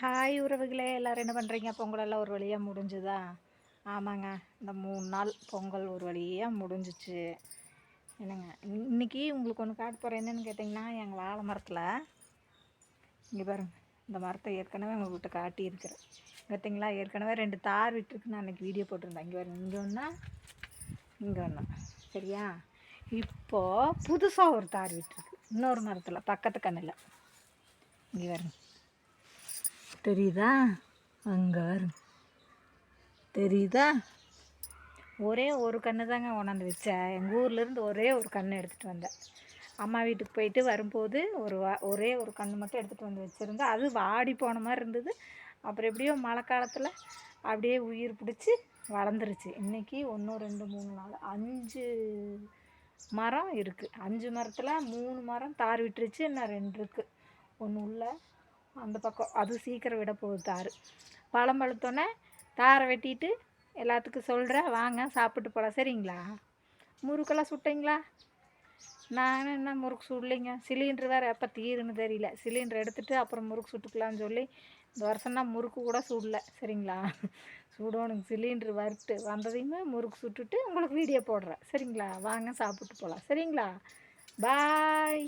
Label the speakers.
Speaker 1: Hi உறவுகளே எல்லோரும் என்ன பண்ணுறீங்க பொங்கலெல்லாம் ஒரு வழியாக முடிஞ்சுதா? ஆமாங்க. இந்த மூணு நாள் பொங்கல் ஒரு வழியாக முடிஞ்சிச்சு. என்னங்க இன்றைக்கி உங்களுக்கு ஒன்று காட்ட போகிறேன் என்னென்னு கேட்டிங்கன்னா எங்கள் வாழை மரத்தில் இங்கே பாருங்கள் இந்த மரத்தை ஏற்கனவே உங்கள்கிட்ட காட்டியிருக்கிறேன். பார்த்தீங்களா? ஏற்கனவே ரெண்டு தார் விட்டுருக்கு நான் அன்றைக்கி வீடியோ போட்டிருந்தேன். இங்கே பாருங்க இங்கே ஒன்றா இங்கே ஒன்றா சரியா? இப்போது புதுசாக ஒரு தார் விட்டுருக்கு. இன்னொரு மரத்தில் பக்கத்து கண்ணில். இங்கே பாருங்க. தெரியுதா? அங்கே வரும் தெரியுதா? ஒரே ஒரு கன்று தாங்க கொண்டாந்து வச்சேன் எங்கள் ஊர்லேருந்து ஒரே ஒரு கன்று எடுத்துகிட்டு வந்தேன் அம்மா வீட்டுக்கு போயிட்டு வரும்போது ஒரு வா ஒரே ஒரு கன்று மட்டும் எடுத்துகிட்டு வந்து வச்சுருந்தேன் அது வாடி போன மாதிரி இருந்தது. அப்புறம் எப்படியோ மழை காலத்தில் அப்படியே உயிர் பிடிச்சி வளர்ந்துருச்சு. இன்றைக்கி ஒன்று ரெண்டு மூணு நாலு அஞ்சு மரம் இருக்குது அஞ்சு மரத்தில் மூணு மரம் தார் விட்டுருச்சு. இன்னும் ரெண்டு இருக்குது ஒன்று உள்ள அந்த பக்கம். அது சீக்கிரம் விட போகுது தார் பழம் பழுத்தோன்னே தாரை வெட்டிட்டு எல்லாத்துக்கும் சொல்கிறேன் வாங்க சாப்பிட்டு போகலாம் சரிங்களா? முறுக்கெல்லாம் சுட்டிங்களா? நான் என்ன முறுக்கு சுடலைங்க? சிலிண்டர் வேறு எப்போ தீருன்னு தெரியல. சிலிண்டர் எடுத்துகிட்டு அப்புறம் முறுக்கு சுட்டுக்கலான்னு சொல்லி இந்த வருஷம்னா முறுக்கு கூட சுடல. சரிங்களா? சுடணுங்க. சிலிண்டர் வறுத்து வந்ததையுமே முறுக்கு சுட்டுட்டு உங்களுக்கு வீடியோ போடுறேன். சரிங்களா? வாங்க சாப்பிட்டு போகலாம் சரிங்களா? பாய்.